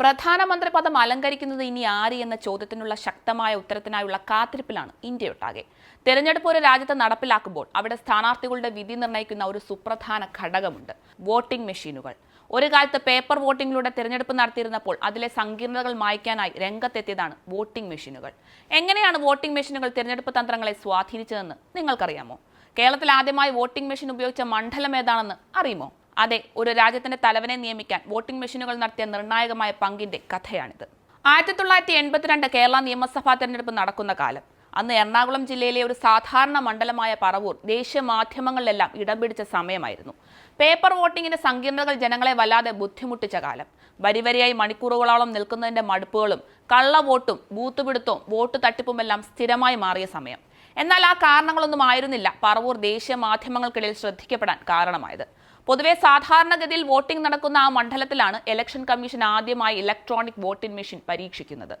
പ്രധാനമന്ത്രി പദം അലങ്കരിക്കുന്നത് ഇനി ആര് എന്ന ചോദ്യത്തിനുള്ള ശക്തമായ ഉത്തരത്തിനായുള്ള കാത്തിരിപ്പിലാണ് ഇന്ത്യയൊട്ടാകെ. തെരഞ്ഞെടുപ്പ് ഒരു രാജ്യത്ത് നടപ്പിലാക്കുമ്പോൾ അവിടെ സ്ഥാനാർത്ഥികളുടെ വിധി നിർണയിക്കുന്ന ഒരു സുപ്രധാന ഘടകമുണ്ട് വോട്ടിംഗ് മെഷീനുകൾ. ഒരു കാലത്ത് പേപ്പർ വോട്ടിംഗിലൂടെ തിരഞ്ഞെടുപ്പ് നടത്തിയിരുന്നപ്പോൾ അതിലെ സങ്കീർണതകൾ മായ്ക്കാനായി രംഗത്തെത്തിയതാണ് വോട്ടിംഗ് മെഷീനുകൾ. എങ്ങനെയാണ് വോട്ടിംഗ് മെഷീനുകൾ തിരഞ്ഞെടുപ്പ് തന്ത്രങ്ങളെ സ്വാധീനിച്ചതെന്ന് നിങ്ങൾക്കറിയാമോ? കേരളത്തിൽ ആദ്യമായി വോട്ടിംഗ് മെഷീൻ ഉപയോഗിച്ച മണ്ഡലം ഏതാണെന്ന് അറിയുമോ? അതെ ഒരു രാജ്യത്തിന്റെ തലവനെ നിയമിക്കാൻ വോട്ടിംഗ് മെഷീനുകൾ നടത്തിയ നിർണായകമായ പങ്കിന്റെ കഥയാണിത്. ആയിരത്തി തൊള്ളായിരത്തി എൺപത്തിരണ്ട് കേരള നിയമസഭാ തെരഞ്ഞെടുപ്പ് നടക്കുന്ന കാലം. അന്ന് എറണാകുളം ജില്ലയിലെ ഒരു സാധാരണ മണ്ഡലമായ പറവൂർ ദേശീയ മാധ്യമങ്ങളിലെല്ലാം ഇടം പിടിച്ച സമയമായിരുന്നു. പേപ്പർ വോട്ടിങ്ങിന്റെ സങ്കീർണതകൾ ജനങ്ങളെ വല്ലാതെ ബുദ്ധിമുട്ടിച്ച കാലം. വരിവരിയായി മണിക്കൂറുകളോളം നിൽക്കുന്നതിന്റെ മടുപ്പുകളും കള്ള വോട്ടും ബൂത്ത് പിടുത്തവും വോട്ട് തട്ടിപ്പുമെല്ലാം സ്ഥിരമായി മാറിയ സമയം. എന്നാൽ ആ കാരണങ്ങളൊന്നും ആയിരുന്നില്ല പറവൂർ ദേശീയ മാധ്യമങ്ങൾക്കിടയിൽ ശ്രദ്ധിക്കപ്പെടാൻ കാരണമായത്. പൊതുവെ സാധാരണഗതിയിൽ വോട്ടിംഗ് നടക്കുന്ന ആ മണ്ഡലത്തിലാണ് ഇലക്ഷൻ കമ്മീഷൻ ആദ്യമായി ഇലക്ട്രോണിക് വോട്ടിംഗ് മെഷീൻ പരീക്ഷിക്കുന്നത്.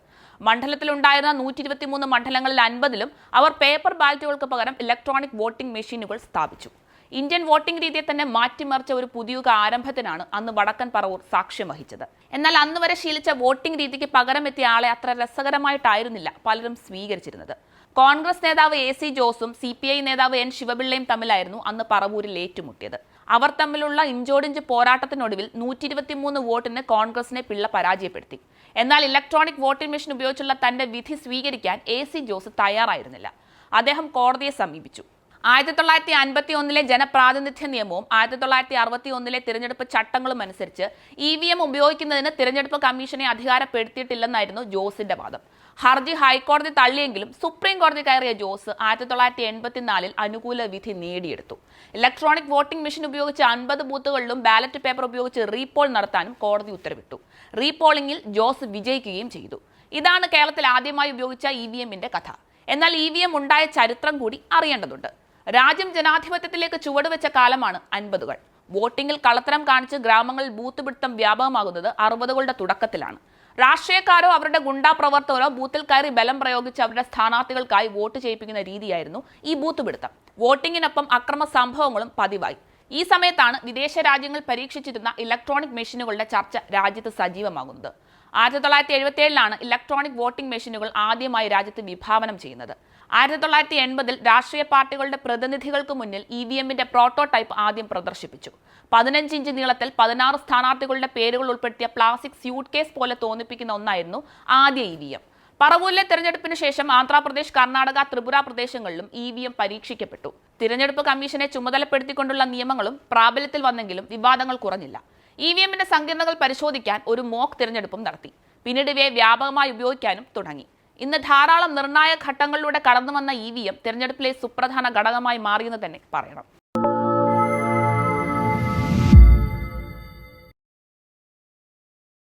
മണ്ഡലത്തിലുണ്ടായിരുന്ന നൂറ്റി ഇരുപത്തിമൂന്ന് മണ്ഡലങ്ങളിൽ അൻപതിലും അവർ പേപ്പർ ബാലറ്റുകൾക്ക് പകരം ഇലക്ട്രോണിക് വോട്ടിംഗ് മെഷീനുകൾ സ്ഥാപിച്ചു. ഇന്ത്യൻ വോട്ടിംഗ് രീതിയെ തന്നെ മാറ്റിമറിച്ച ഒരു പുതിയുഗ ആരംഭത്തിനാണ് അന്ന് വടക്കൻ പറവൂർ സാക്ഷ്യം വഹിച്ചത്. എന്നാൽ അന്ന് വരെ ശീലിച്ച വോട്ടിംഗ് രീതിക്ക് പകരം എത്തിയ ആളെ അത്ര രസകരമായിട്ടായിരുന്നില്ല പലരും സ്വീകരിച്ചിരുന്നത്. കോൺഗ്രസ് നേതാവ് എ സി ജോസും സി പി ഐ നേതാവ് എൻ ശിവപിള്ളയും തമ്മിലായിരുന്നു അന്ന് പറവൂരിൽ ഏറ്റുമുട്ടിയത്. അവർ തമ്മിലുള്ള ഇഞ്ചോടിഞ്ച് പോരാട്ടത്തിനൊടുവിൽ നൂറ്റി ഇരുപത്തിമൂന്ന് വോട്ടിന് കോൺഗ്രസിനെ പിള്ള പരാജയപ്പെടുത്തി. എന്നാൽ ഇലക്ട്രോണിക് വോട്ടിംഗ് മെഷീൻ ഉപയോഗിച്ചുള്ള തന്റെ വിധി സ്വീകരിക്കാൻ എ സി ജോസ് തയ്യാറായിരുന്നില്ല. അദ്ദേഹം കോടതിയെ സമീപിച്ചു. ആയിരത്തി തൊള്ളായിരത്തി അൻപത്തി ഒന്നിലെ ജനപ്രാതിനിധ്യ നിയമവും ആയിരത്തി തൊള്ളായിരത്തി അറുപത്തി ഒന്നിലെ തിരഞ്ഞെടുപ്പ് ചട്ടങ്ങളും അനുസരിച്ച് ഇ വി എം ഉപയോഗിക്കുന്നതിന് തിരഞ്ഞെടുപ്പ് കമ്മീഷനെ അധികാരപ്പെടുത്തിയിട്ടില്ലെന്നായിരുന്നു ജോസിന്റെ വാദം. ഹർജി ഹൈക്കോടതി തള്ളിയെങ്കിലും സുപ്രീം കോടതി കയറിയ ജോസ് ആയിരത്തി തൊള്ളായിരത്തി എൺപത്തിനാലിൽ അനുകൂല വിധി നേടിയെടുത്തു. ഇലക്ട്രോണിക് വോട്ടിംഗ് മെഷീൻ ഉപയോഗിച്ച് അൻപത് ബൂത്തുകളിലും ബാലറ്റ് പേപ്പർ ഉപയോഗിച്ച് റീപോൾ നടത്താനും കോടതി ഉത്തരവിട്ടു. റീപോളിംഗിൽ ജോസ് വിജയിക്കുകയും ചെയ്തു. ഇതാണ് കേരളത്തിൽ ആദ്യമായി ഉപയോഗിച്ച ഇ വി എമ്മിന്റെ കഥ. എന്നാൽ ഇ വി എം ഉണ്ടായ ചരിത്രം കൂടി അറിയേണ്ടതുണ്ട്. രാജ്യം ജനാധിപത്യത്തിലേക്ക് ചുവടുവെച്ച കാലമാണ് അൻപതുകൾ. വോട്ടിംഗിൽ കള്ളത്തരം കാണിച്ച് ഗ്രാമങ്ങളിൽ ബൂത്ത് പിടുത്തം വ്യാപകമാകുന്നത് അറുപതുകളുടെ തുടക്കത്തിലാണ്. രാഷ്ട്രീയക്കാരോ അവരുടെ ഗുണ്ടാ പ്രവർത്തകരോ ബൂത്തിൽ കയറി ബലം പ്രയോഗിച്ച് അവരുടെ സ്ഥാനാർത്ഥികൾക്കായി വോട്ട് ചെയ്യിപ്പിക്കുന്ന രീതിയായിരുന്നു ഈ ബൂത്ത് പിടുത്തം വോട്ടിങ്ങിനൊപ്പം അക്രമ സംഭവങ്ങളും പതിവായി. ഈ സമയത്താണ് വിദേശ രാജ്യങ്ങൾ പരീക്ഷിച്ചിരുന്ന ഇലക്ട്രോണിക് മെഷീനുകളുടെ ചർച്ച രാജ്യത്ത് സജീവമാകുന്നത്. ആയിരത്തി തൊള്ളായിരത്തി എഴുപത്തി ഏഴിലാണ് ഇലക്ട്രോണിക് വോട്ടിംഗ് മെഷീനുകൾ ആദ്യമായി രാജ്യത്ത് വിഭാവനം ചെയ്യുന്നത്. ആയിരത്തി തൊള്ളായിരത്തി എൺപതിൽ രാഷ്ട്രീയ പാർട്ടികളുടെ പ്രതിനിധികൾക്ക് മുന്നിൽ ഇ വി എമ്മിന്റെ പ്രോട്ടോടൈപ്പ് ആദ്യം പ്രദർശിപ്പിച്ചു. പതിനഞ്ച് ഇഞ്ച് നീളത്തിൽ പതിനാറ് സ്ഥാനാർത്ഥികളുടെ പേരുകൾ ഉൾപ്പെടുത്തിയ പ്ലാസ്റ്റിക് സ്യൂട്ട് കേസ് പോലെ തോന്നിപ്പിക്കുന്ന ഒന്നായിരുന്നു ആദ്യ ഇ വി എം. പറവൂരിലെ തെരഞ്ഞെടുപ്പിന് ശേഷം ആന്ധ്രാപ്രദേശ് കർണാടക ത്രിപുര പ്രദേശങ്ങളിലും ഇ വി എം പരീക്ഷിക്കപ്പെട്ടു. തിരഞ്ഞെടുപ്പ് കമ്മീഷനെ ചുമതലപ്പെടുത്തിക്കൊണ്ടുള്ള നിയമങ്ങളും പ്രാബല്യത്തിൽ വന്നെങ്കിലും വിവാദങ്ങൾ കുറഞ്ഞില്ല. ഇ വി എമ്മിന്റെ സങ്കീർണതകൾ പരിശോധിക്കാൻ ഒരു മോക്ക് തിരഞ്ഞെടുപ്പും നടത്തി. പിന്നീട് ഇവയെ വ്യാപകമായി ഉപയോഗിക്കാനും തുടങ്ങി. ഇന്ന് ധാരാളം നിർണായക ഘട്ടങ്ങളിലൂടെ കടന്നു വന്ന ഇ വി എം തിരഞ്ഞെടുപ്പിലെ സുപ്രധാന ഘടകമായി മാറിയെന്ന് തന്നെ പറയണം.